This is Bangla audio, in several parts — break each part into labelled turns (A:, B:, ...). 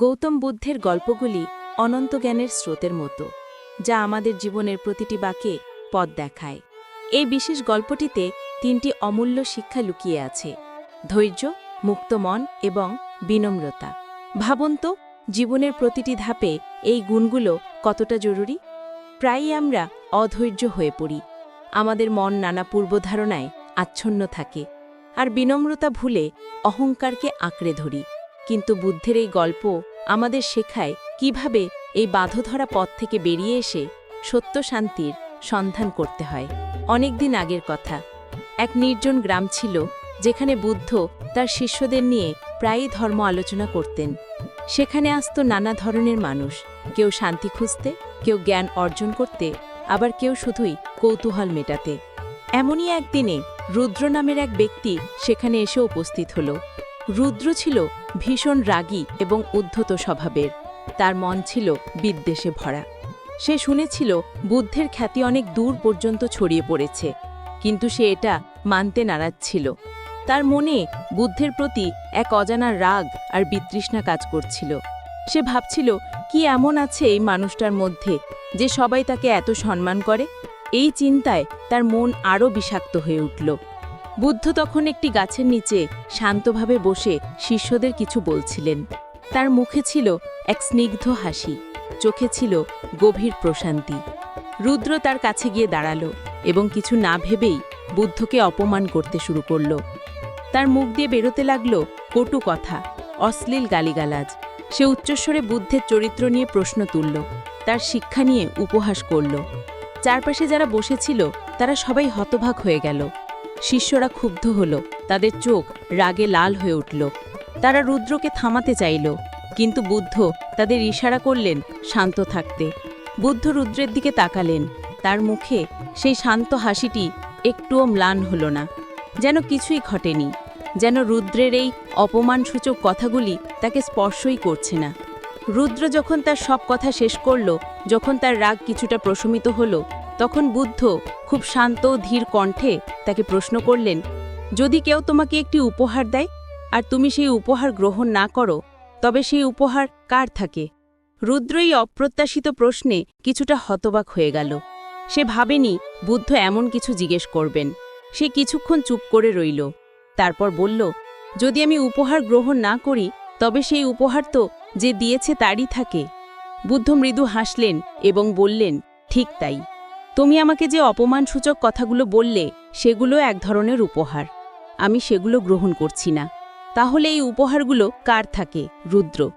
A: গৌতম বুদ্ধের গল্পগুলি অনন্ত জ্ঞানের স্রোতের মতো, যা আমাদের জীবনের প্রতিটি বাঁকে পথ দেখায়। এই বিশেষ গল্পটিতে তিনটি অমূল্য শিক্ষা লুকিয়ে আছে, ধৈর্য, মুক্ত মন এবং বিনম্রতা। ভাবুন তো, জীবনের প্রতিটি ধাপে এই গুণগুলো কতটা জরুরি? প্রায়ই আমরা অধৈর্য হয়ে পড়ি। আমাদের মন নানা পূর্বধারণায় আচ্ছন্ন থাকে, আর বিনম্রতা ভুলে অহংকারকে আঁকড়ে ধরি। কিন্তু বুদ্ধের এই গল্প আমাদের শেখায় কীভাবে এই বাঁধধরা পথ থেকে বেরিয়ে এসে সত্য শান্তির সন্ধান করতে হয়। অনেক দিন আগের কথা। এক নির্জন গ্রাম ছিল যেখানে বুদ্ধ তার শিষ্যদের নিয়ে প্রায়ই ধর্ম আলোচনা করতেন। সেখানে আসত নানা ধরনের মানুষ। কেউ শান্তি খুঁজতে, কেউ জ্ঞান অর্জন করতে, আবার কেউ শুধুই কৌতূহল মেটাতে। এমনই একদিনে রুদ্র নামের এক ব্যক্তি সেখানে এসে উপস্থিত হল। রুদ্র ছিল ভীষণ রাগী এবং উদ্ধত স্বভাবের। তার মন ছিল বিদ্বেষে ভরা। সে শুনেছিল বুদ্ধের খ্যাতি অনেক দূর পর্যন্ত ছড়িয়ে পড়েছে, কিন্তু সে এটা মানতে নারাজ ছিল। তার মনে বুদ্ধের প্রতি এক অজানা রাগ আর বিতৃষ্ণা কাজ করছিল। সে ভাবছিল, কি এমন আছে এই মানুষটার মধ্যে যে সবাই তাকে এত সম্মান করে? এই চিন্তায় তার মন আরও বিষাক্ত হয়ে উঠল। বুদ্ধ তখন একটি গাছের নিচে শান্তভাবে বসে শিষ্যদের কিছু বলছিলেন। তার মুখে ছিল এক স্নিগ্ধ হাসি, চোখে ছিল গভীর প্রশান্তি। রুদ্র তার কাছে গিয়ে দাঁড়াল এবং কিছু না ভেবেই বুদ্ধকে অপমান করতে শুরু করল। তার মুখ দিয়ে বেরোতে লাগল কটু কথা, অশ্লীল গালিগালাজ। সে উচ্চস্বরে বুদ্ধের চরিত্র নিয়ে প্রশ্ন তুলল, তার শিক্ষা নিয়ে উপহাস করল। চারপাশে যারা বসেছিল, তারা সবাই হতভাগ হয়ে গেল। শিষ্যরা ক্ষুব্ধ হল। তাদের চোখ রাগে লাল হয়ে উঠল। তারা রুদ্রকে থামাতে চাইল, কিন্তু বুদ্ধ তাদের ইশারা করলেন শান্ত থাকতে। বুদ্ধ রুদ্রের দিকে তাকালেন। তার মুখে সেই শান্ত হাসিটি একটুও ম্লান হল না। যেন কিছুই ঘটেনি, যেন রুদ্রের এই অপমানসূচক কথাগুলি তাকে স্পর্শই করছে না। রুদ্র যখন তার সব কথা শেষ করল, যখন তার রাগ কিছুটা প্রশমিত হল তখন বুদ্ধ খুব শান্ত ধীর কণ্ঠে তাকে প্রশ্ন করলেন, যদি কেউ তোমাকে একটি উপহার দেয় আর তুমি সেই উপহার গ্রহণ না করো, তবে সেই উপহার কার থাকে? রুদ্র এই অপ্রত্যাশিত প্রশ্নে কিছুটা হতবাক হয়ে গেল। সে ভাবেনি বুদ্ধ এমন কিছু জিজ্ঞেস করবেন। সে কিছুক্ষণ চুপ করে রইল। তারপর বলল, যদি আমি উপহার গ্রহণ না করি, তবে সেই উপহার তো যে দিয়েছে তারই থাকে। বুদ্ধ মৃদু হাসলেন এবং বললেন, ঠিক তাই। তুমি আমাকে যে অপমানসূচক কথাগুলো বললে, সেগুলো এক ধরনের উপহার। আমি সেগুলো গ্রহণ করছি না। তাহলে এই উপহারগুলো কার থাকে? রুদ্র।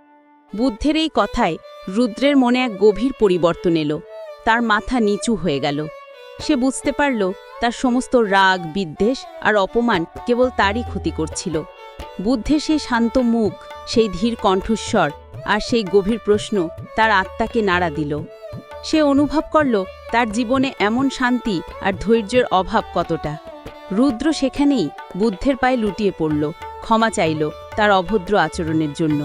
A: বুদ্ধের এই কথায় রুদ্রের মনে এক গভীর পরিবর্তন এলো। তার মাথা নিচু হয়ে গেল। সে বুঝতে পারল, তার সমস্ত রাগ, বিদ্বেষ আর অপমান কেবল তারই ক্ষতি করছিল। বুদ্ধে সেই শান্ত মুখ, সেই ধীর কণ্ঠস্বর আর সেই গভীর প্রশ্ন তার আত্মাকে নাড়া দিল। সে অনুভব করল তার জীবনে এমন শান্তি আর ধৈর্যের অভাব কতটা? রুদ্র সেখানেই বুদ্ধের পায়ে লুটিয়ে পড়ল, ক্ষমা চাইল তার অভদ্র আচরণের জন্য।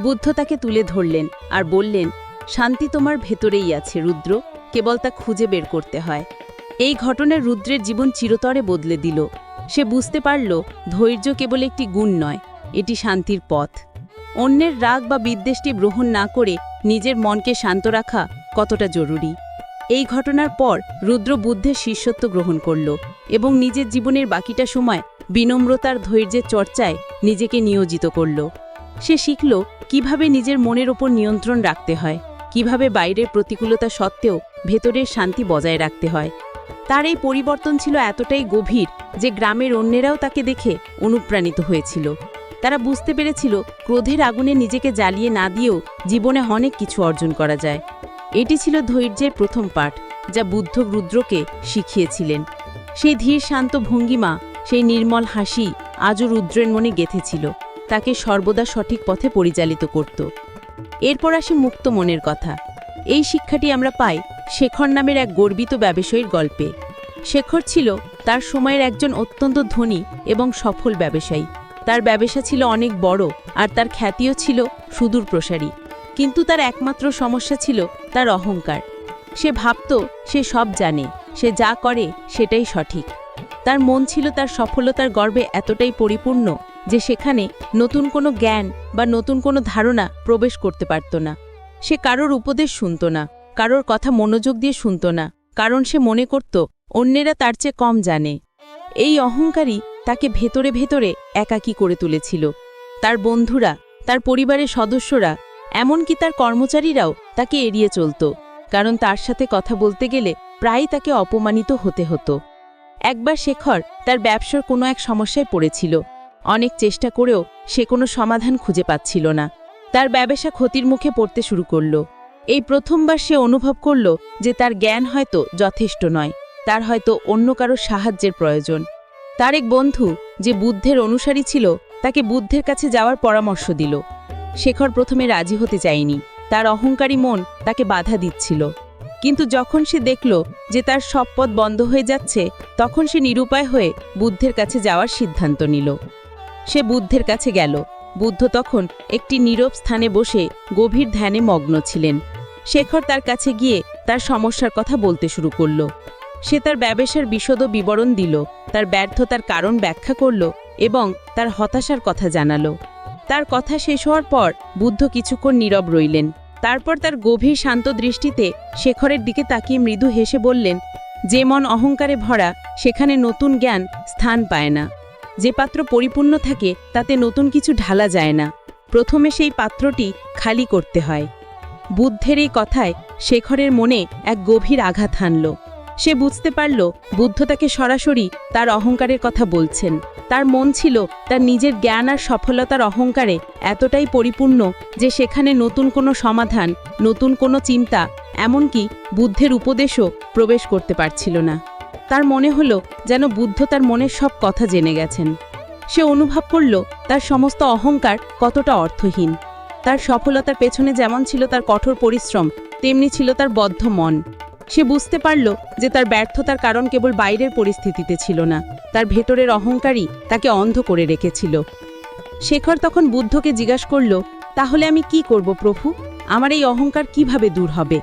A: বুদ্ধ তাকে তুলে ধরলেন আর বললেন, শান্তি তোমার ভেতরেই আছে, রুদ্র। কেবল তা খুঁজে বের করতে হয়। এই ঘটনায় রুদ্রের জীবন চিরতরে বদলে দিল। সে বুঝতে পারল, ধৈর্য কেবল একটি গুণ নয়, এটি শান্তির পথ। অন্যের রাগ বা বিদ্বেষটি গ্রহণ না করে নিজের মনকে শান্ত রাখা কতটা জরুরি। এই ঘটনার পর রুদ্র বুদ্ধের শিষ্যত্ব গ্রহণ করল এবং নিজের জীবনের বাকিটা সময় বিনম্রতার ধৈর্যের চর্চায় নিজেকে নিয়োজিত করল। সে শিখল কীভাবে নিজের মনের ওপর নিয়ন্ত্রণ রাখতে হয়, কীভাবে বাইরের প্রতিকূলতা সত্ত্বেও ভেতরের শান্তি বজায় রাখতে হয়। তার এই পরিবর্তন ছিল এতটাই গভীর যে গ্রামের অন্যেরাও তাকে দেখে অনুপ্রাণিত হয়েছিল। তারা বুঝতে পেরেছিল, ক্রোধের আগুনে নিজেকে জ্বালিয়ে না দিয়েও জীবনে অনেক কিছু অর্জন করা যায়। এটি ছিল ধৈর্যের প্রথম পাঠ, যা বুদ্ধ রুদ্রকে শিখিয়েছিলেন। সেই ধীর শান্ত ভঙ্গিমা, সেই নির্মল হাসি আজও রুদ্রের মনে গেঁথেছিল, তাকে সর্বদা সঠিক পথে পরিচালিত করত। এরপর আসে মুক্ত মনের কথা। এই শিক্ষাটি আমরা পাই শেখর নামের এক গর্বিত ব্যবসায়ীর গল্পে। শেখর ছিল তার সময়ের একজন অত্যন্ত ধনী এবং সফল ব্যবসায়ী। তার ব্যবসা ছিল অনেক বড় আর তার খ্যাতিও ছিল সুদূর প্রসারী কিন্তু তার একমাত্র সমস্যা ছিল তার অহংকার। সে ভাবত, সে সব জানে, সে যা করে সেটাই সঠিক। তার মন ছিল তার সফলতার গর্বে এতটাই পরিপূর্ণ যে সেখানে নতুন কোনো জ্ঞান বা নতুন কোনো ধারণা প্রবেশ করতে পারত না। সে কারোর উপদেশ শুনত না, কারোর কথা মনোযোগ দিয়ে শুনত না, কারণ সে মনে করত, অন্যেরা তার চেয়ে কম জানে। এই অহংকারী তাকে ভেতরে ভেতরে একাকী করে তুলেছিল। তার বন্ধুরা, তার পরিবারের সদস্যরা এমনকি তার কর্মচারীরাও তাকে এড়িয়ে চলত, কারণ তার সাথে কথা বলতে গেলে প্রায়ই তাকে অপমানিত হতে হতো। একবার শেখর তার ব্যবসার কোনো এক সমস্যায় পড়েছিল। অনেক চেষ্টা করেও সে কোনো সমাধান খুঁজে পাচ্ছিল না। তার ব্যবসা ক্ষতির মুখে পড়তে শুরু করল। এই প্রথমবার সে অনুভব করল যে তার জ্ঞান হয়তো যথেষ্ট নয়, তার হয়তো অন্য কারও সাহায্যের প্রয়োজন। তার এক বন্ধু যে বুদ্ধের অনুসারী ছিল, তাকে বুদ্ধের কাছে যাওয়ার পরামর্শ দিল। শেখর প্রথমে রাজি হতে চায়নি। তার অহংকারী মন তাকে বাধা দিচ্ছিল। কিন্তু যখন সে দেখল যে তার সব পথ বন্ধ হয়ে যাচ্ছে, তখন সে নিরুপায় হয়ে বুদ্ধের কাছে যাওয়ার সিদ্ধান্ত নিল। সে বুদ্ধের কাছে গেল। বুদ্ধ তখন একটি নীরব স্থানে বসে গভীর ধ্যানে মগ্ন ছিলেন। শেখর তার কাছে গিয়ে তার সমস্যার কথা বলতে শুরু করল। সে তার ব্যবসার বিশদ বিবরণ দিল, তার ব্যর্থতার কারণ ব্যাখ্যা করল এবং তার হতাশার কথা জানালো। তার কথা শেষ হওয়ার পর বুদ্ধ কিছুক্ষণ নীরব রইলেন। তারপর তার গভীর শান্ত দৃষ্টিতে শেখরের দিকে তাকিয়ে মৃদু হেসে বললেন, যে মন অহংকারে ভরা, সেখানে নতুন জ্ঞান স্থান পায় না। যে পাত্র পরিপূর্ণ থাকে, তাতে নতুন কিছু ঢালা যায় না। প্রথমে সেই পাত্রটি খালি করতে হয়। বুদ্ধের এই কথায় শেখরের মনে এক গভীর আঘাত হানল। সে বুঝতে পারল বুদ্ধ তাকে সরাসরি তার অহংকারের কথা বলছেন। তার মন ছিল তার নিজের জ্ঞান আর সফলতার অহংকারে এতটাই পরিপূর্ণ যে সেখানে নতুন কোনো সমাধান, নতুন কোনো চিন্তা, এমনকি বুদ্ধের উপদেশও প্রবেশ করতে পারছিল না। তার মনে হলো যেন বুদ্ধ তার মনের সব কথা জেনে গেছেন। সে অনুভব করল তার সমস্ত অহংকার কতটা অর্থহীন। তার সফলতার পেছনে যেমন ছিল তার কঠোর পরিশ্রম, তেমনি ছিল তার বদ্ধ মন। সে বুঝতে পারল যে তার ব্যর্থতার কারণ কেবল বাইরের পরিস্থিতিতে ছিল না। তার ভেতরের অহংকারই তাকে অন্ধ করে রেখেছিল। শেখর তখন বুদ্ধকে জিজ্ঞাস করল, তাহলে আমি কি করব প্রভু? আমার এই অহংকার কীভাবে দূর হবে?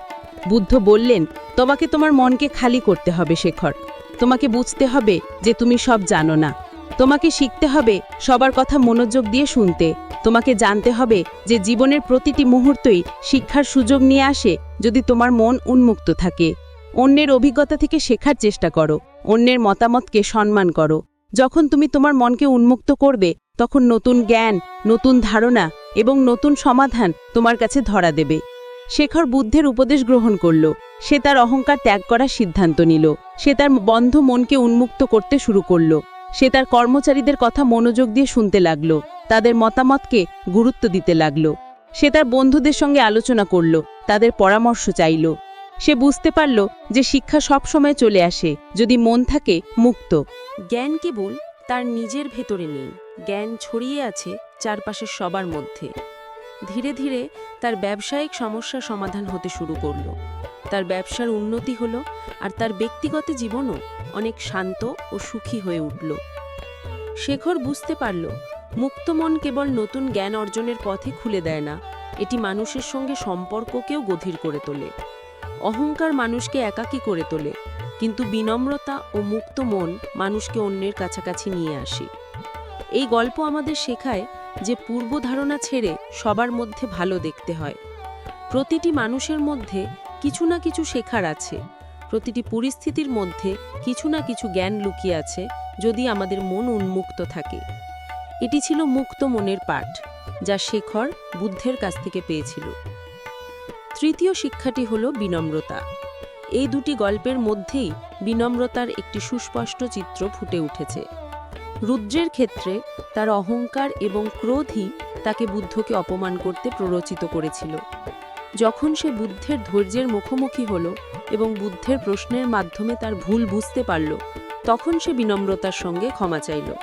A: বুদ্ধ বললেন, তোমাকে তোমার মনকে খালি করতে হবে শেখর। তোমাকে বুঝতে হবে যে তুমি সব জানো না। তোমাকে শিখতে হবে সবার কথা মনোযোগ দিয়ে শুনতে। তোমাকে জানতে হবে যে জীবনের প্রতিটি মুহূর্তই শিক্ষার সুযোগ নিয়ে আসে যদি তোমার মন উন্মুক্ত থাকে। অন্যের অভিজ্ঞতা থেকে শেখার চেষ্টা করো। অন্যের মতামতকে সম্মান করো। যখন তুমি তোমার মনকে উন্মুক্ত করবে, তখন নতুন জ্ঞান, নতুন ধারণা এবং নতুন সমাধান তোমার কাছে ধরা দেবে। শেখর বুদ্ধের উপদেশ গ্রহণ করল। সে তার অহংকার ত্যাগ করার সিদ্ধান্ত নিল। সে তার বন্ধ মনকে উন্মুক্ত করতে শুরু করল। সে তার কর্মচারীদের কথা মনোযোগ দিয়ে শুনতে লাগল। তাদের মতামতকে গুরুত্ব দিতে লাগল। সে তার বন্ধুদের সঙ্গে আলোচনা করল। তাদের পরামর্শ চাইল। সে বুঝতে পারল যে শিক্ষা সব সময় চলে আসে, যদি মন থাকে মুক্ত। জ্ঞান কেবল তার নিজের ভেতরে নেই, জ্ঞান ছড়িয়ে আছে চারপাশের সবার মধ্যে। ধীরে ধীরে তার ব্যবসায়িক সমস্যা সমাধান হতে শুরু করল। তার ব্যবসার উন্নতি হলো আর তার ব্যক্তিগত জীবনও অনেক শান্ত ও সুখী হয়ে উঠল। শেখর বুঝতে পারল, মুক্ত মন কেবল নতুন জ্ঞান অর্জনের পথে খুলে দেয় না। এটি মানুষের সঙ্গে সম্পর্ককেও গভীর করে তোলে। অহংকার মানুষকে একাকী করে তোলে, কিন্তু বিনম্রতা ও মুক্ত মন মানুষকে অন্যের কাছাকাছি নিয়ে আসে। এই গল্প আমাদের শেখায় যে পূর্বধারণা ছেড়ে সবার মধ্যে ভালো দেখতে হয়। প্রতিটি মানুষের মধ্যে কিছু না কিছু শেখার আছে, প্রতিটি পরিস্থিতির মধ্যে কিছু না কিছু জ্ঞান লুকিয়ে আছে যদি আমাদের মন উন্মুক্ত থাকে। এটি ছিল মুক্ত মনের পাঠ। যা শেখর বুদ্ধের কাছ থেকে পেয়েছিল। তৃতীয় শিক্ষাটি হল বিনম্রতা। এই দুটি গল্পের মধ্যেই বিনম্রতার একটি সুস্পষ্ট চিত্র ফুটে উঠেছে। রুদ্রের ক্ষেত্রে তার অহংকার এবং ক্রোধই তাকে বুদ্ধকে অপমান করতে প্ররোচিত করেছিল। যখন সে বুদ্ধের ধৈর্যের মুখোমুখি হল এবং বুদ্ধের প্রশ্নের মাধ্যমে তার ভুল বুঝতে পারল, তখন সে বিনম্রতার সঙ্গে ক্ষমা চাইল।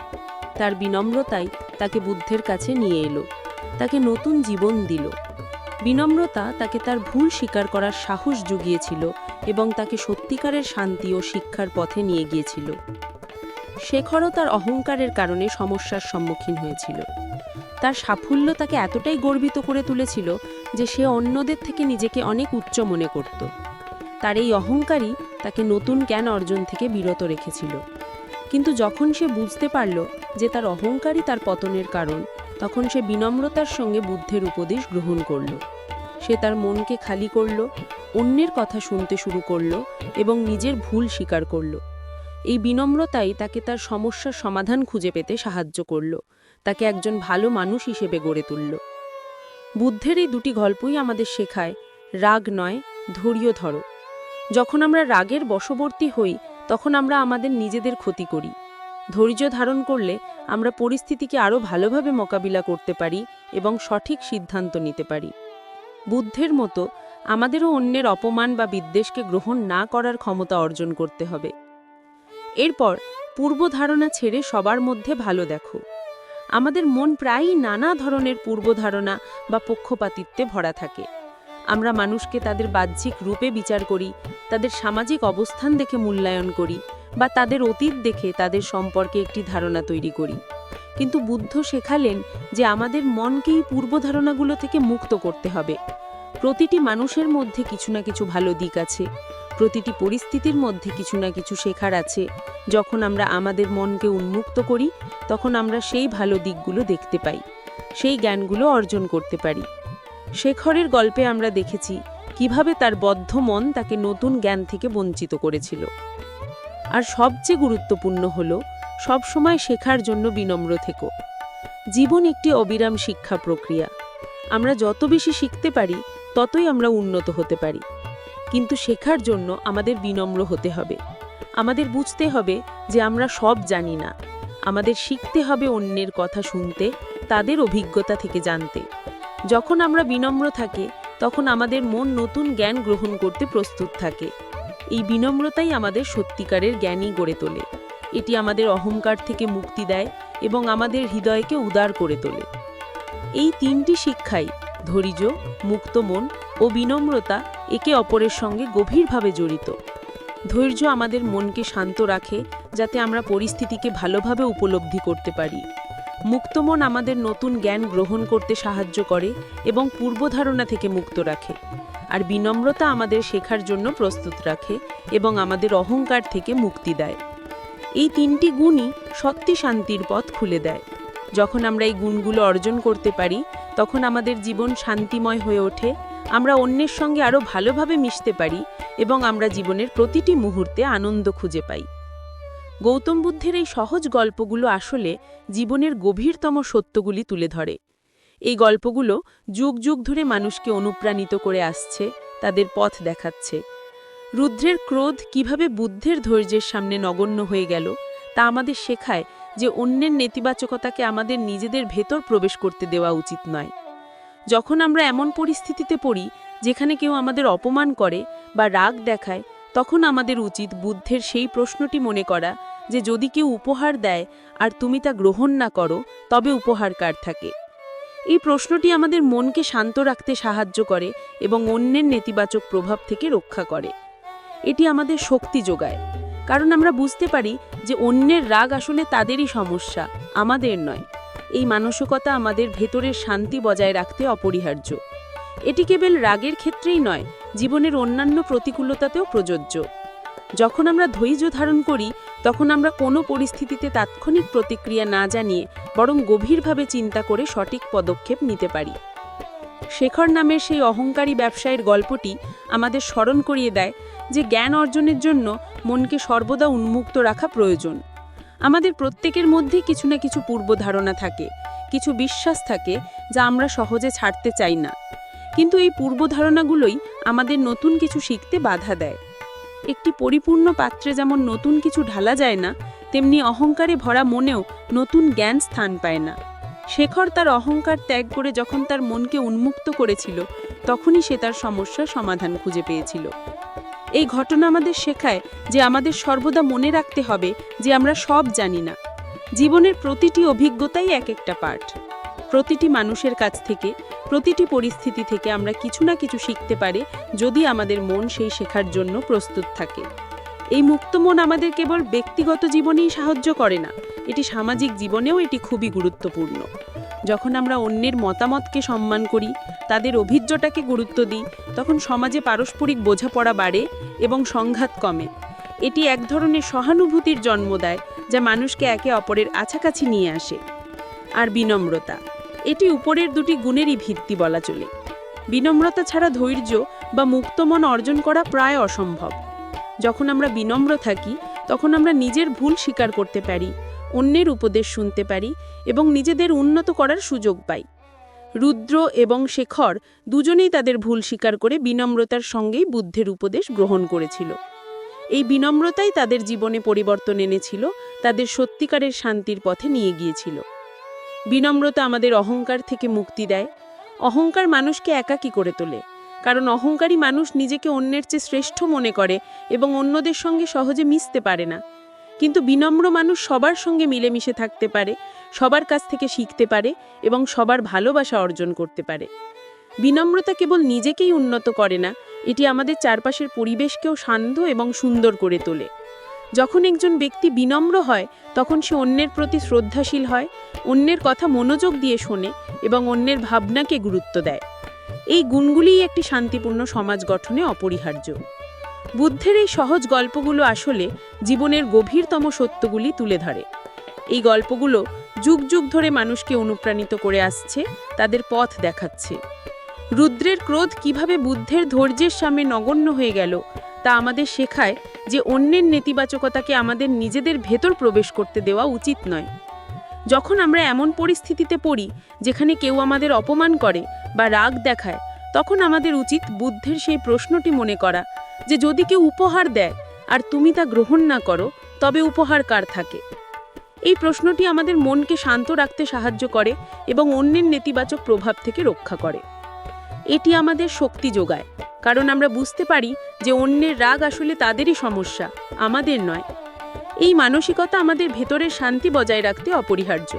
A: তার বিনম্রতাই তাকে বুদ্ধের কাছে নিয়ে এলো। তাকে নতুন জীবন দিল। বিনম্রতা তাকে তার ভুল স্বীকার করার সাহস জুগিয়েছিল এবং তাকে সত্যিকারের শান্তি ও শিক্ষার পথে নিয়ে গিয়েছিল। শেখরও তার অহংকারের কারণে সমস্যার সম্মুখীন হয়েছিল। তার সাফল্য তাকে এতটাই গর্বিত করে তুলেছিল যে সে অন্যদের থেকে নিজেকে অনেক উচ্চ মনে করত। তার এই অহংকারই তাকে নতুন জ্ঞান অর্জন থেকে বিরত রেখেছিল।
B: কিন্তু যখন সে বুঝতে পারল যে তার অহংকারই তার পতনের কারণ, তখন সে বিনম্রতার সঙ্গে বুদ্ধের উপদেশ গ্রহণ করল। সে তার মনকে খালি করল, অন্যের কথা শুনতে শুরু করল এবং নিজের ভুল স্বীকার করল। এই বিনম্রতাই তাকে তার সমস্যার সমাধান খুঁজে পেতে সাহায্য করল, তাকে একজন ভালো মানুষ হিসেবে গড়ে তুলল। বুদ্ধের এই দুটি গল্পই আমাদের শেখায়, রাগ নয়, ধৈর্য ধরো। যখন আমরা রাগের বশবর্তী হই তখন আমরা আমাদের নিজেদের ক্ষতি করি। ধৈর্য ধারণ করলে আমরা পরিস্থিতিকে আরও ভালোভাবে মোকাবিলা করতে পারি এবং সঠিক সিদ্ধান্ত নিতে পারি। বুদ্ধের মতো আমাদেরও অন্যের অপমান বা বিদ্বেষকে গ্রহণ না করার ক্ষমতা অর্জন করতে হবে। এরপর পূর্বধারণা ছেড়ে সবার মধ্যে ভালো দেখো। আমাদের মন প্রায়ই নানা ধরনের পূর্বধারণা বা পক্ষপাতিত্বে ভরা থাকে। আমরা মানুষকে তাদের বাহ্যিক রূপে বিচার করি, তাদের সামাজিক অবস্থান দেখে মূল্যায়ন করি বা তাদের অতীত দেখে তাদের সম্পর্কে একটি ধারণা তৈরি করি। কিন্তু বুদ্ধ শেখালেন যে আমাদের মনকেই পূর্বধারণাগুলো থেকে মুক্ত করতে হবে। প্রতিটি মানুষের মধ্যে কিছু না কিছু ভালো দিক আছে, প্রতিটি পরিস্থিতির মধ্যে কিছু না কিছু শেখার আছে। যখন আমরা আমাদের মনকে উন্মুক্ত করি, তখন আমরা সেই ভালো দিকগুলো দেখতে পাই, সেই জ্ঞানগুলো অর্জন করতে পারি। শেখরের গল্পে আমরা দেখেছি কীভাবে তার বদ্ধ মন তাকে নতুন জ্ঞান থেকে বঞ্চিত করেছিল। আর সবচেয়ে গুরুত্বপূর্ণ হল, সবসময় শেখার জন্য বিনম্র থেকো। জীবন একটি অবিরাম শিক্ষা প্রক্রিয়া। আমরা যত বেশি শিখতে পারি, ততই আমরা উন্নত হতে পারি। কিন্তু শেখার জন্য আমাদের বিনম্র হতে হবে। আমাদের বুঝতে হবে যে আমরা সব জানি না। আমাদের শিখতে হবে অন্যের কথা শুনতে, তাদের অভিজ্ঞতা থেকে জানতে। যখন আমরা বিনম্র থাকি, তখন আমাদের মন নতুন জ্ঞান গ্রহণ করতে প্রস্তুত থাকে। এই বিনম্রতাই আমাদের সত্যিকারের জ্ঞানই গড়ে তোলে। এটি আমাদের অহংকার থেকে মুক্তি দেয় এবং আমাদের হৃদয়কে উদার করে তোলে। এই তিনটি শিক্ষাই ধৈর্য, মুক্ত মন ও বিনম্রতা একে অপরের সঙ্গে গভীরভাবে জড়িত। ধৈর্য আমাদের মনকে শান্ত রাখে, যাতে আমরা পরিস্থিতিকে ভালোভাবে উপলব্ধি করতে পারি। মুক্তমন আমাদের নতুন জ্ঞান গ্রহণ করতে সাহায্য করে এবং পূর্বধারণা থেকে মুক্ত রাখে, আর বিনম্রতা আমাদের শেখার জন্য প্রস্তুত রাখে এবং আমাদের অহংকার থেকে মুক্তি দেয়। এই তিনটি গুণই সত্যি শান্তির পথ খুলে দেয়। যখন আমরা এই গুণগুলো অর্জন করতে পারি, তখন আমাদের জীবন শান্তিময় হয়ে ওঠে, আমরা অন্যের সঙ্গে আরও ভালোভাবে মিশতে পারি এবং আমরা জীবনের প্রতিটি মুহূর্তে আনন্দ খুঁজে পাই। গৌতম বুদ্ধের এই সহজ গল্পগুলো আসলে জীবনের গভীরতম সত্যগুলি তুলে ধরে। এই গল্পগুলো যুগ যুগ ধরে মানুষকে অনুপ্রাণিত করে আসছে, তাদের পথ দেখাচ্ছে। রুদ্রের ক্রোধ কীভাবে বুদ্ধের ধৈর্যের সামনে নগণ্য হয়ে গেল, তা আমাদের শেখায় যে অন্যের নেতিবাচকতাকে আমাদের নিজেদের ভেতর প্রবেশ করতে দেওয়া উচিত নয়। যখন আমরা এমন পরিস্থিতিতে পড়ি, যেখানে কেউ আমাদের অপমান করে বা রাগ দেখায়, তখন আমাদের উচিত বুদ্ধের সেই প্রশ্নটি মনে করা যে যদি কেউ উপহার দেয় আর তুমি তা গ্রহণ না করো, তবে উপহার কার থাকে। এই প্রশ্নটি আমাদের মনকে শান্ত রাখতে সাহায্য করে এবং অন্যের নেতিবাচক প্রভাব থেকে রক্ষা করে। এটি আমাদের শক্তি যোগায়। কারণ আমরা বুঝতে পারি যে অন্যের রাগ আসলে তাদেরই সমস্যা, আমাদের নয়। এই মানসিকতা আমাদের ভেতরের শান্তি বজায় রাখতে অপরিহার্য। এটি কেবল রাগের ক্ষেত্রেই নয়, জীবনের অন্যান্য প্রতিকূলতাতেও প্রযোজ্য। যখন আমরা ধৈর্য ধারণ করি, তখন আমরা কোনো পরিস্থিতিতে তাৎক্ষণিক প্রতিক্রিয়া না জানিয়ে বরং গভীরভাবে চিন্তা করে সঠিক পদক্ষেপ নিতে পারি। শেখর নামের সেই অহংকারী ব্যবসায়ের গল্পটি আমাদের স্মরণ করিয়ে দেয় যে জ্ঞান অর্জনের জন্য মনকে সর্বদা উন্মুক্ত রাখা প্রয়োজন। আমাদের প্রত্যেকের মধ্যেই কিছু না কিছু পূর্বধারণা থাকে, কিছু বিশ্বাস থাকে যা আমরা সহজে ছাড়তে চাই না। কিন্তু এই পূর্বধারণাগুলোই আমাদের নতুন কিছু শিখতে বাধা দেয়। একটি পরিপূর্ণ পাত্রে যেমন নতুন কিছু ঢালা যায় না, তেমনি অহংকারে ভরা মনেও নতুন জ্ঞান স্থান পায় না। শেখর তার অহংকার ত্যাগ করে যখন তার মনকে উন্মুক্ত করেছিল, তখনই সে তার সমস্যার সমাধান খুঁজে পেয়েছিল। এই ঘটনা আমাদের শেখায় যে আমাদের সর্বদা মনে রাখতে হবে যে আমরা সব জানি না। জীবনের প্রতিটি অভিজ্ঞতাই এক একটা পাঠ। প্রতিটি মানুষের কাছ থেকে প্রতিটি পরিস্থিতি থেকে আমরা কিছু না কিছু শিখতে পারি যদি আমাদের মন সেই শেখার জন্য প্রস্তুত থাকে। এই মুক্ত মন আমাদের কেবল ব্যক্তিগত জীবনেই সাহায্য করে না, এটি সামাজিক জীবনেও এটি খুবই গুরুত্বপূর্ণ। যখন আমরা অন্যের মতামতকে সম্মান করি, তাদের অভিজ্ঞতাকে গুরুত্ব দিই, তখন সমাজে পারস্পরিক বোঝাপড়া বাড়ে এবং সংঘাত কমে। এটি এক ধরনের সহানুভূতির জন্ম দেয় যা মানুষকে একে অপরের কাছাকাছি নিয়ে আসে। আর বিনম্রতা। এটি উপরের দুটি গুণেরই ভিত্তি বলা চলে। বিনম্রতা ছাড়া ধৈর্য বা মুক্তমন অর্জন করা প্রায় অসম্ভব। যখন আমরা বিনম্র থাকি, তখন আমরা নিজের ভুল স্বীকার করতে পারি, অন্যের উপদেশ শুনতে পারি এবং নিজেদের উন্নত করার সুযোগ পাই। রুদ্র এবং শেখর দুজনেই তাদের ভুল স্বীকার করে বিনম্রতার সঙ্গেই বুদ্ধের উপদেশ গ্রহণ করেছিল। এই বিনম্রতাই তাদের জীবনে পরিবর্তন এনেছিল, তাদের সত্যিকারের শান্তির পথে নিয়ে গিয়েছিল। বিনম্রতা আমাদের অহংকার থেকে মুক্তি দেয়। অহংকার মানুষকে একাকী করে তোলে। কারণ অহংকারী মানুষ নিজেকে অন্যের চেয়ে শ্রেষ্ঠ মনে করে এবং অন্যদের সঙ্গে সহজে মিশতে পারে না। কিন্তু বিনম্র মানুষ সবার সঙ্গে মিলেমিশে থাকতে পারে, সবার কাছ থেকে শিখতে পারে এবং সবার ভালোবাসা অর্জন করতে পারে। বিনম্রতা কেবল নিজেকেই উন্নত করে না, এটি আমাদের চারপাশের পরিবেশকেও শান্ত এবং সুন্দর করে তোলে। যখন একজন ব্যক্তি বিনম্র হয়, তখন সে অন্যের প্রতি শ্রদ্ধাশীল হয়, অন্যের কথা মনোযোগ দিয়ে শোনে এবং অন্যের ভাবনাকে গুরুত্ব দেয়। এই গুণগুলিই একটি শান্তিপূর্ণ সমাজ গঠনে অপরিহার্য। বুদ্ধের এই সহজ গল্পগুলো আসলে জীবনের গভীরতম সত্যগুলি তুলে ধরে। এই গল্পগুলো যুগ যুগ ধরে মানুষকে অনুপ্রাণিত করে আসছে, তাদের পথ দেখাচ্ছে। রুদ্রের ক্রোধ কীভাবে বুদ্ধের ধৈর্যের সামনে নগণ্য হয়ে গেল তা আমাদের শেখায় যে অন্যের নেতিবাচকতাকে আমাদের নিজেদের ভেতর প্রবেশ করতে দেওয়া উচিত নয়। যখন আমরা এমন পরিস্থিতিতে পড়ি, যেখানে কেউ আমাদের অপমান করে বা রাগ দেখায়, তখন আমাদের উচিত বুদ্ধের সেই প্রশ্নটি মনে করা যে যদি কেউ উপহার দেয় আর তুমি তা গ্রহণ না করো, তবে উপহার কার থাকে? এই প্রশ্নটি আমাদের মনকে শান্ত রাখতে সাহায্য করে এবং অন্যের নেতিবাচক প্রভাব থেকে রক্ষা করে। এটি আমাদের শক্তি যোগায়, কারণ আমরা বুঝতে পারি যে অন্যের রাগ আসলে তাদেরই সমস্যা, আমাদের নয়। এই মানসিকতা আমাদের ভেতরের শান্তি বজায় রাখতে অপরিহার্য।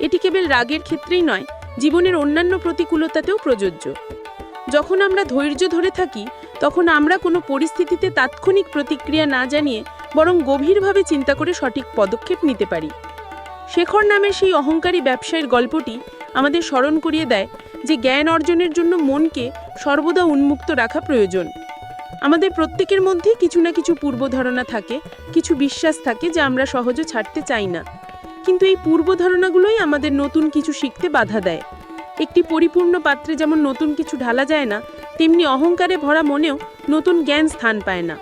B: এটি কেবল রাগের ক্ষেত্রেই নয়, জীবনের অন্যান্য প্রতিকূলতাতেও প্রযোজ্য। যখন আমরা ধৈর্য ধরে থাকি, তখন আমরা কোনো পরিস্থিতিতে তাৎক্ষণিক প্রতিক্রিয়া না জানিয়ে বরং গভীরভাবে চিন্তা করে সঠিক পদক্ষেপ নিতে পারি। শেখর নামের সেই অহংকারী ব্যবসায়ীর গল্পটি আমাদের স্মরণ করিয়ে দেয় যে জ্ঞান অর্জনের জন্য মনকে সর্বদা উন্মুক্ত রাখা প্রয়োজন। আমাদের প্রত্যেকের মধ্যে কিছু না কিছু পূর্বধারণা থাকে, কিছু বিশ্বাস থাকে যা আমরা সহজে ছাড়তে চাই না। কিন্তু এই পূর্বধারণাগুলোই আমাদের নতুন কিছু শিখতে বাধা দেয়। একটি পরিপূর্ণ পাত্রে যেমন নতুন কিছু ঢালা যায় না, তেমনি অহংকারে ভরা মনেও নতুন জ্ঞান স্থান পায় না।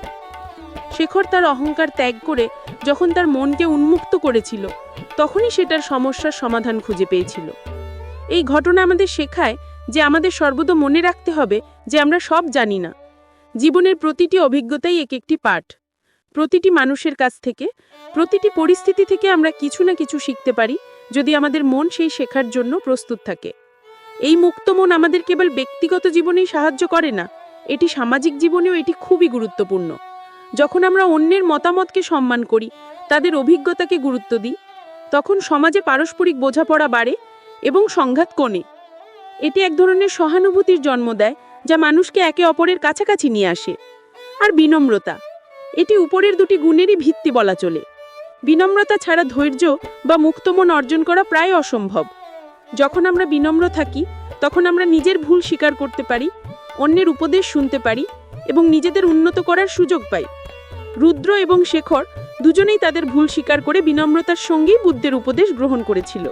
B: শেখর তার অহংকার ত্যাগ করে যখন তার মনকে উন্মুক্ত করেছিল, তখনই সেটার সমস্যার সমাধান খুঁজে পেয়েছিল। এই ঘটনা আমাদের শেখায় যে আমাদের সর্বদা মনে রাখতে হবে যে আমরা সব জানি না। জীবনের প্রতিটি অভিজ্ঞতাই এক একটি পাঠ। প্রতিটি মানুষের কাছ থেকে, প্রতিটি পরিস্থিতি থেকে আমরা কিছু না কিছু শিখতে পারি যদি আমাদের মন সেই শেখার জন্য প্রস্তুত থাকে। এই মুক্ত মন আমাদের কেবল ব্যক্তিগত জীবনেই সাহায্য করে না, এটি সামাজিক জীবনেও এটি খুবই গুরুত্বপূর্ণ। যখন আমরা অন্যের মতামতকে সম্মান করি, তাদের অভিজ্ঞতাকে গুরুত্ব দিই, তখন সমাজে পারস্পরিক বোঝাপড়া বাড়ে এবং সংঘাত কমে এটি এক ধরনের সহানুভূতির জন্ম দেয়, যা মানুষকে একে অপরের কাছাকাছি নিয়ে আসে। আর বিনম্রতা, এটি উপরের দুটি গুণেরই ভিত্তি বলা চলে। বিনম্রতা ছাড়া ধৈর্য বা মুক্তমন অর্জন করা প্রায় অসম্ভব। যখন আমরা বিনম্র থাকি, তখন আমরা নিজের ভুল স্বীকার করতে পারি, অন্যের উপদেশ শুনতে পারি এবং নিজেদের উন্নত করার সুযোগ পাই। রুদ্র এবং শেখর দুজনেই তাদের ভুল স্বীকার করে বিনম্রতার সঙ্গেই বুদ্ধের উপদেশ গ্রহণ করেছিল।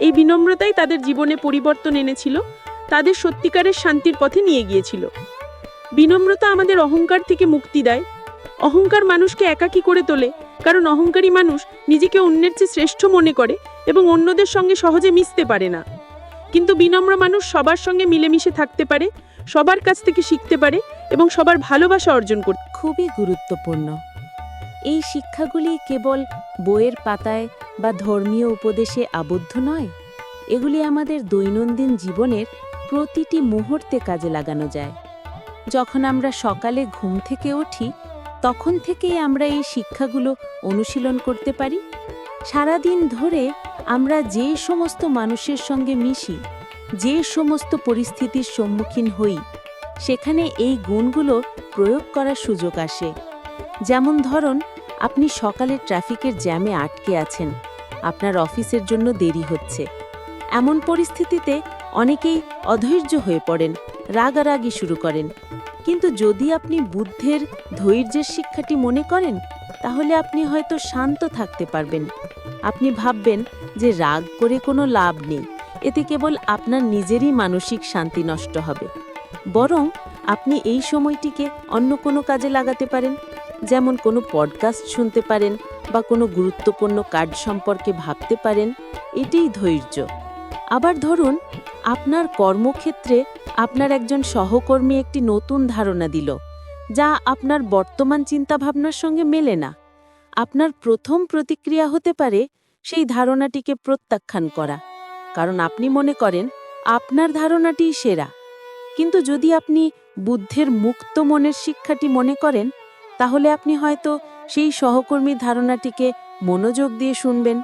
B: এই বিনম্রতাই তাদের জীবনে পরিবর্তন এনেছিল, তাদের সত্যিকারের শান্তির পথে নিয়ে গিয়েছিল। বিনম্রতা আমাদের অহংকার থেকে মুক্তি দেয়। অহংকার মানুষকে একাকী করে তোলে, কারণ অহংকারী মানুষ নিজেকে অন্যের চেয়ে শ্রেষ্ঠ মনে করে এবং অন্যদের সঙ্গে সহজে মিশতে পারে না। কিন্তু বিনম্র মানুষ সবার সঙ্গে মিলেমিশে থাকতে পারে, সবার কাছ থেকে শিখতে পারে এবং সবার ভালোবাসা অর্জন করতে
A: খুবই গুরুত্বপূর্ণ। এই শিক্ষাগুলি কেবল বইয়ের পাতায় বা ধর্মীয় উপদেশে আবদ্ধ নয়, এগুলি আমাদের দৈনন্দিন জীবনের প্রতিটি মুহূর্তে কাজে লাগানো যায়। যখন আমরা সকালে ঘুম থেকে উঠি, তখন থেকেই আমরা এই শিক্ষাগুলো অনুশীলন করতে পারি। সারাদিন ধরে আমরা যে সমস্ত মানুষের সঙ্গে মিশি, যে সমস্ত পরিস্থিতির সম্মুখীন হই, সেখানে এই গুণগুলো প্রয়োগ করার সুযোগ আসে। যেমন ধরুন, আপনি সকালে ট্রাফিকের জ্যামে আটকে আছেন, আপনার অফিসের জন্য দেরি হচ্ছে। এমন পরিস্থিতিতে অনেকেই অধৈর্য হয়ে পড়েন, রাগারাগি শুরু করেন। কিন্তু যদি আপনি বুদ্ধের ধৈর্যের শিক্ষাটি মনে করেন, তাহলে আপনি হয়তো শান্ত থাকতে পারবেন। আপনি ভাববেন যে রাগ করে কোনো লাভ নেই, এতে কেবল আপনার নিজেরই মানসিক শান্তি নষ্ট হবে। বরং আপনি এই সময়টিকে অন্য কোনো কাজে লাগাতে পারেন। যেমন কোনো পডকাস্ট শুনতে পারেন বা কোনো গুরুত্বপূর্ণ কাজ সম্পর্কে ভাবতে পারেন, এটাই ধৈর্য। আবার ধরুন, আপনার কর্মক্ষেত্রে আপনার একজন সহকর্মী একটি নতুন ধারণা দিল, যা আপনার বর্তমান চিন্তাভাবনার সঙ্গে মেলে না। আপনার প্রথম প্রতিক্রিয়া হতে পারে সেই ধারণাটিকে প্রত্যাখ্যান করা। কারণ আপনি মনে করেন, আপনার ধারণাটিই সেরা। কিন্তু যদি আপনি বুদ্ধের মুক্ত মনের শিক্ষাটি মনে করেন তাহলে আপনি হয়তো সেই সহকর্মীর ধারণাটিকে মনোযোগ দিয়ে শুনবেন।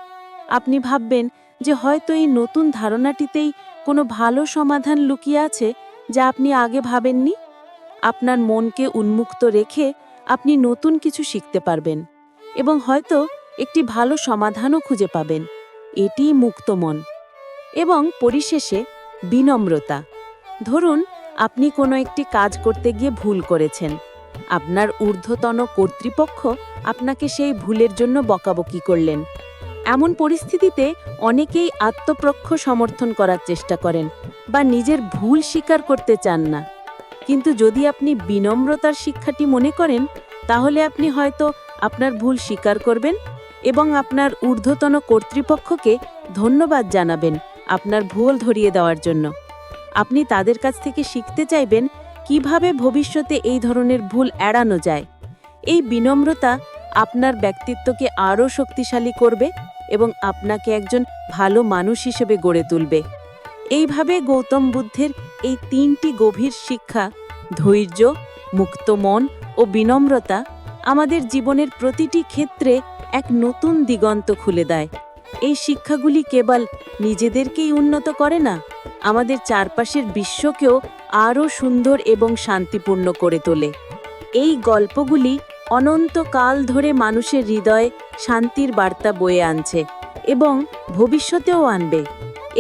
A: আপনি ভাববেন যে হয়তো এই নতুন ধারণাটিতেই কোনো ভালো সমাধান লুকিয়ে আছে যা আপনি আগে ভাবেননি। আপনার মনকে উন্মুক্ত রেখে আপনি নতুন কিছু শিখতে পারবেন এবং হয়তো একটি ভালো সমাধানও খুঁজে পাবেন। এটিই মুক্ত মন। এবং পরিশেষে বিনম্রতা। ধরুন, আপনি কোনো একটি কাজ করতে গিয়ে ভুল করেছেন। আপনার ঊর্ধ্বতন কর্তৃপক্ষ আপনাকে সেই ভুলের জন্য বকাবকি করলেন। এমন পরিস্থিতিতে অনেকেই আত্মপ্রক্ষ সমর্থন করার চেষ্টা করেন বা নিজের ভুল স্বীকার করতে চান না। কিন্তু যদি আপনি বিনম্রতার শিক্ষাটি মনে করেন, তাহলে আপনি হয়তো আপনার ভুল স্বীকার করবেন এবং আপনার ঊর্ধ্বতন কর্তৃপক্ষকে ধন্যবাদ জানাবেন আপনার ভুল ধরিয়ে দেওয়ার জন্য। আপনি তাদের কাছ থেকে শিখতে চাইবেন কীভাবে ভবিষ্যতে এই ধরনের ভুল এড়ানো যায়? এই বিনম্রতা আপনার ব্যক্তিত্বকে আরও শক্তিশালী করবে এবং আপনাকে একজন ভালো মানুষ হিসেবে গড়ে তুলবে। এইভাবে গৌতম বুদ্ধের এই তিনটি গভীর শিক্ষা, ধৈর্য, মুক্ত মন ও বিনম্রতা আমাদের জীবনের প্রতিটি ক্ষেত্রে এক নতুন দিগন্ত খুলে দেয়। এই শিক্ষাগুলি কেবল নিজেদেরকেই উন্নত করে না, আমাদের চারপাশের বিশ্বকেও আরও সুন্দর এবং শান্তিপূর্ণ করে তোলে। এই গল্পগুলি অনন্তকাল ধরে মানুষের হৃদয়ে শান্তির বার্তা বয়ে আনছে এবং ভবিষ্যতেও আনবে।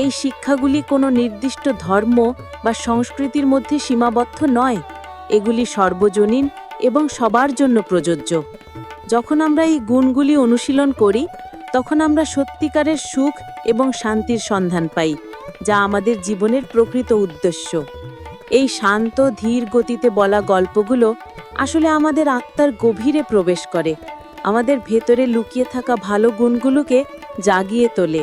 A: এই শিক্ষাগুলি কোনো নির্দিষ্ট ধর্ম বা সংস্কৃতির মধ্যে সীমাবদ্ধ নয়, এগুলি সর্বজনীন এবং সবার জন্য প্রযোজ্য। যখন আমরা এই গুণগুলি অনুশীলন করি তখন আমরা সত্যিকারের সুখ এবং শান্তির সন্ধান পাই, যা আমাদের জীবনের প্রকৃত উদ্দেশ্য। এই শান্ত, ধীর গতিতে বলা গল্পগুলো আসলে আমাদের আত্মার গভীরে প্রবেশ করে, আমাদের ভেতরে লুকিয়ে থাকা ভালো গুণগুলোকে জাগিয়ে তোলে।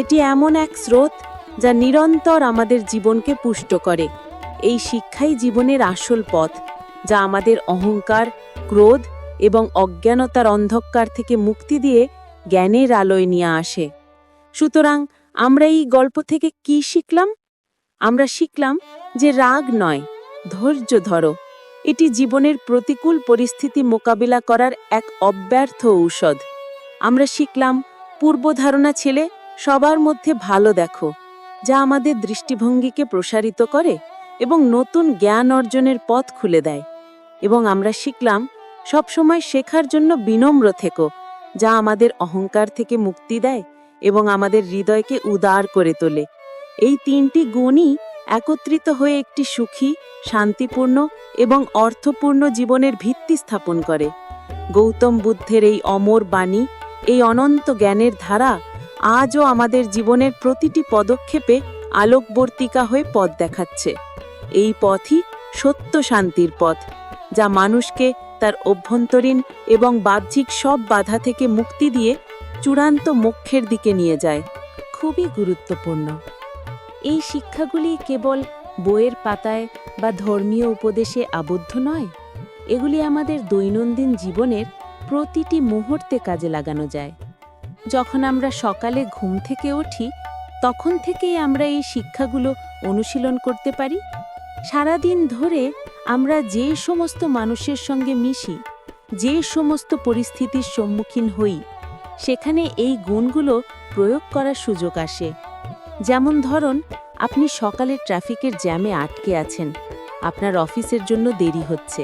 A: এটি এমন এক স্রোত যা নিরন্তর আমাদের জীবনকে পুষ্ট করে। এই শিক্ষাই জীবনের আসল পথ, যা আমাদের অহংকার, ক্রোধ এবং অজ্ঞানতার অন্ধকার থেকে মুক্তি দিয়ে জ্ঞানের আলোয় নিয়ে আসে। সুতরাং আমরা এই গল্প থেকে কি শিখলাম? আমরা শিখলাম যে রাগ নয়, ধৈর্য ধরো। এটি জীবনের প্রতিকূল পরিস্থিতি মোকাবিলা করার এক অব্যর্থ ঔষধ। আমরা শিখলাম, পূর্বধারণা ছেলে, সবার মধ্যে ভালো দেখো, যা আমাদের দৃষ্টিভঙ্গিকে প্রসারিত করে এবং নতুন জ্ঞান অর্জনের পথ খুলে দেয়। এবং আমরা শিখলাম, সবসময় শেখার জন্য বিনম্র থেকো যা আমাদের অহংকার থেকে মুক্তি দেয় এবং আমাদের হৃদয়কে উদার করে তোলে। এই তিনটি গুণই একত্রিত হয়ে একটি সুখী, শান্তিপূর্ণ এবং অর্থপূর্ণ জীবনের ভিত্তি স্থাপন করে। গৌতম বুদ্ধের এই অমর বাণী, এই অনন্ত জ্ঞানের ধারা আজও আমাদের জীবনের প্রতিটি পদক্ষেপে আলোকবর্তিকা হয়ে পথ দেখাচ্ছে। এই পথই সত্য শান্তির পথ, যা মানুষকে তার অভ্যন্তরীণ এবং বাহ্যিক সব বাধা থেকে মুক্তি দিয়ে চূড়ান্ত মোক্ষের দিকে নিয়ে যায়। খুবই গুরুত্বপূর্ণ। এই শিক্ষাগুলি কেবল বইয়ের পাতায় বা ধর্মীয় উপদেশে আবদ্ধ নয়, এগুলি আমাদের দৈনন্দিন জীবনের প্রতিটি মুহূর্তে কাজে লাগানো যায়। যখন আমরা সকালে ঘুম থেকে উঠি, তখন থেকেই আমরা এই শিক্ষাগুলো অনুশীলন করতে পারি সারাদিন ধরে আমরা যে সমস্ত মানুষের সঙ্গে মিশি, যে সমস্ত পরিস্থিতির সম্মুখীন হই, সেখানে এই গুণগুলো প্রয়োগ করার সুযোগ আসে। যেমন ধরুন, আপনি সকালে ট্রাফিকের জ্যামে আটকে আছেন, আপনার অফিসের জন্য দেরি হচ্ছে।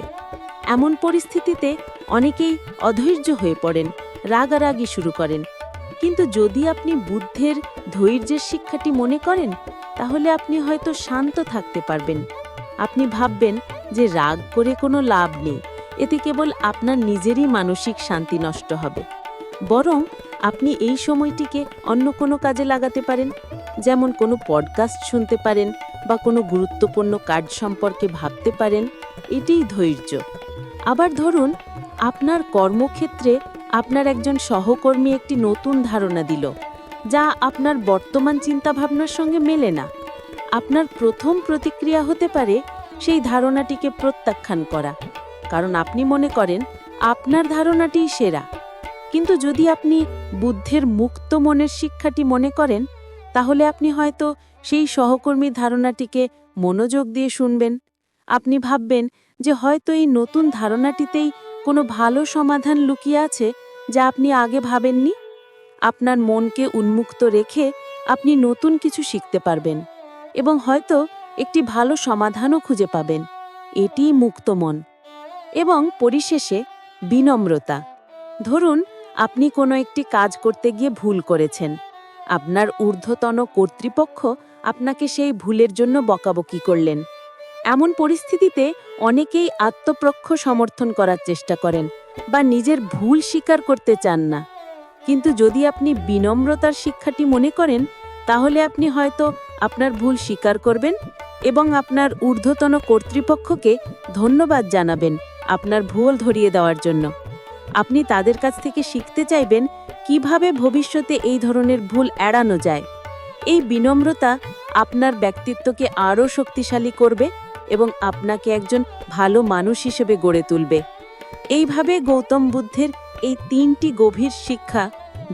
A: এমন পরিস্থিতিতে অনেকেই অধৈর্য হয়ে পড়েন, রাগারাগি শুরু করেন। কিন্তু যদি আপনি বুদ্ধের ধৈর্যের শিক্ষাটি মনে করেন, তাহলে আপনি হয়তো শান্ত থাকতে পারবেন। আপনি ভাববেন যে রাগ করে কোনো লাভ নেই। এতে কেবল আপনার নিজেরই মানসিক শান্তি নষ্ট হবে। বরং আপনি এই সময়টিকে অন্য কোনো কাজে লাগাতে পারেন, যেমন কোনো পডকাস্ট শুনতে পারেন বা কোনো গুরুত্বপূর্ণ কাজ সম্পর্কে ভাবতে পারেন, এটাই ধৈর্য। আবার ধরুন, আপনার কর্মক্ষেত্রে আপনার একজন সহকর্মী একটি নতুন ধারণা দিল, যা আপনার বর্তমান চিন্তাভাবনার সঙ্গে মেলে না। আপনার প্রথম প্রতিক্রিয়া হতে পারে সেই ধারণাটিকে প্রত্যাখ্যান করা। কারণ আপনি মনে করেন, আপনার ধারণাটিই সেরা। কিন্তু যদি আপনি বুদ্ধের মুক্ত মনের শিক্ষাটি মনে করেন, তাহলে আপনি হয়তো সেই সহকর্মীর ধারণাটিকে মনোযোগ দিয়ে শুনবেন। আপনি ভাববেন যে হয়তো এই নতুন ধারণাটিতেই কোনো ভালো সমাধান লুকিয়ে আছে যা আপনি আগে ভাবেননি। আপনার মনকে উন্মুক্ত রেখে আপনি নতুন কিছু শিখতে পারবেন। এবং হয়তো একটি ভালো সমাধানও খুঁজে পাবেন। এটিই মুক্ত মন এবং পরিশেষে বিনম্রতা। ধরুন, আপনি কোনো একটি কাজ করতে গিয়ে ভুল করেছেন। আপনার ঊর্ধ্বতন কর্তৃপক্ষ আপনাকে সেই ভুলের জন্য বকাবকি করলেন। এমন পরিস্থিতিতে অনেকেই আত্মপ্রক্ষ সমর্থন করার চেষ্টা করেন বা নিজের ভুল স্বীকার করতে চান না। কিন্তু যদি আপনি বিনম্রতার শিক্ষাটি মনে করেন, তাহলে আপনি হয়তো আপনার ভুল স্বীকার করবেন এবং আপনার ঊর্ধ্বতন কর্তৃপক্ষকে ধন্যবাদ জানাবেন আপনার ভুল ধরিয়ে দেওয়ার জন্য। আপনি তাদের কাছ থেকে শিখতে চাইবেন কীভাবে ভবিষ্যতে এই ধরনের ভুল এড়ানো যায়। এই বিনম্রতা আপনার ব্যক্তিত্বকে আরও শক্তিশালী করবে এবং আপনাকে একজন ভালো মানুষ হিসেবে গড়ে তুলবে। এইভাবে গৌতম বুদ্ধের এই তিনটি গভীর শিক্ষা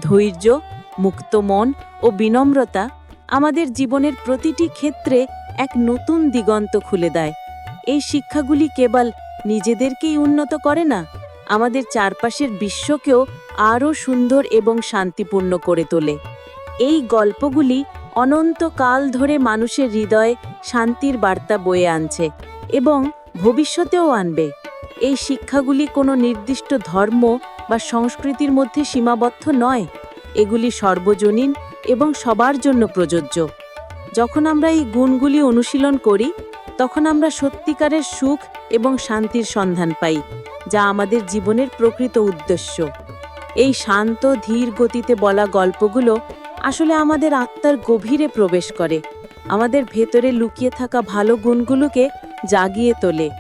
A: ধৈর্য, মুক্ত মন ও বিনম্রতা আমাদের জীবনের প্রতিটি ক্ষেত্রে এক নতুন দিগন্ত খুলে দেয়। এই শিক্ষাগুলি কেবল নিজেদেরকেই উন্নত করে না, আমাদের চারপাশের বিশ্বকেও আরও সুন্দর এবং শান্তিপূর্ণ করে তোলে। এই গল্পগুলি অনন্তকাল ধরে মানুষের হৃদয়ে শান্তির বার্তা বয়ে আনছে এবং ভবিষ্যতেও আনবে। এই শিক্ষাগুলি কোনো নির্দিষ্ট ধর্ম বা সংস্কৃতির মধ্যে সীমাবদ্ধ নয়। এগুলি সর্বজনীন এবং সবার জন্য প্রযোজ্য। যখন আমরা এই গুণগুলি অনুশীলন করি, তখন আমরা সত্যিকারের সুখ এবং শান্তির সন্ধান পাই, যা আমাদের জীবনের প্রকৃত উদ্দেশ্য। এই শান্ত, ধীর গতিতে বলা গল্পগুলো আসলে আমাদের আত্মার গভীরে প্রবেশ করে, আমাদের ভেতরে লুকিয়ে থাকা ভালো গুণগুলোকে জাগিয়ে তোলে।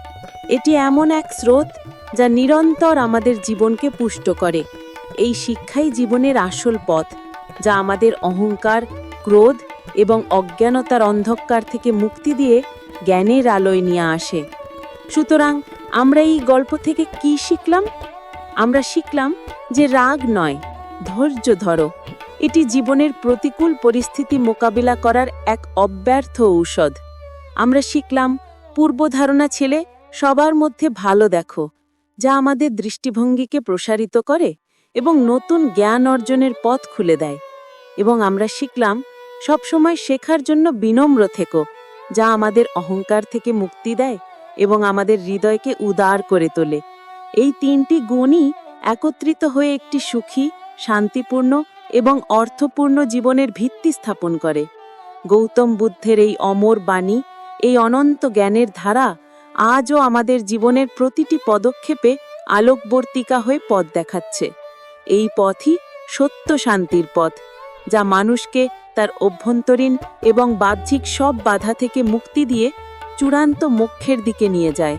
A: এটি এমন এক স্রোত যা নিরন্তর আমাদের জীবনকে পুষ্ট করে। এই শিক্ষাই জীবনের আসল পথ। যা আমাদের অহংকার, ক্রোধ এবং অজ্ঞানতার অন্ধকার থেকে মুক্তি দিয়ে জ্ঞানের আলোয় নিয়ে আসে। সুতরাং আমরা এই গল্প থেকে কি শিখলাম? আমরা শিখলাম যে রাগ নয়, ধৈর্য ধরো। এটি জীবনের প্রতিকূল পরিস্থিতি মোকাবিলা করার এক অব্যর্থ ঔষধ। আমরা শিখলাম, পূর্বধারণা ছেলে সবার মধ্যে ভালো দেখো, যা আমাদের দৃষ্টিভঙ্গিকে প্রসারিত করে এবং নতুন জ্ঞান অর্জনের পথ খুলে দেয়। এবং আমরা শিখলাম, সবসময় শেখার জন্য বিনম্র থেকো, যা আমাদের অহংকার থেকে মুক্তি দেয় এবং আমাদের হৃদয়কে উদার করে তোলে। এই তিনটি গুণই একত্রিত হয়ে একটি সুখী, শান্তিপূর্ণ এবং অর্থপূর্ণ জীবনের ভিত্তি স্থাপন করে। গৌতম বুদ্ধের এই অমর বাণী, এই অনন্ত জ্ঞানের ধারা আজও আমাদের জীবনের প্রতিটি পদক্ষেপে আলোকবর্তিকা হয়ে পথ দেখাচ্ছে। এই পথই সত্য শান্তির পথ। যা মানুষকে তার অভ্যন্তরীণ এবং বাহ্যিক সব বাধা থেকে মুক্তি দিয়ে চূড়ান্ত মোক্ষের দিকে নিয়ে যায়।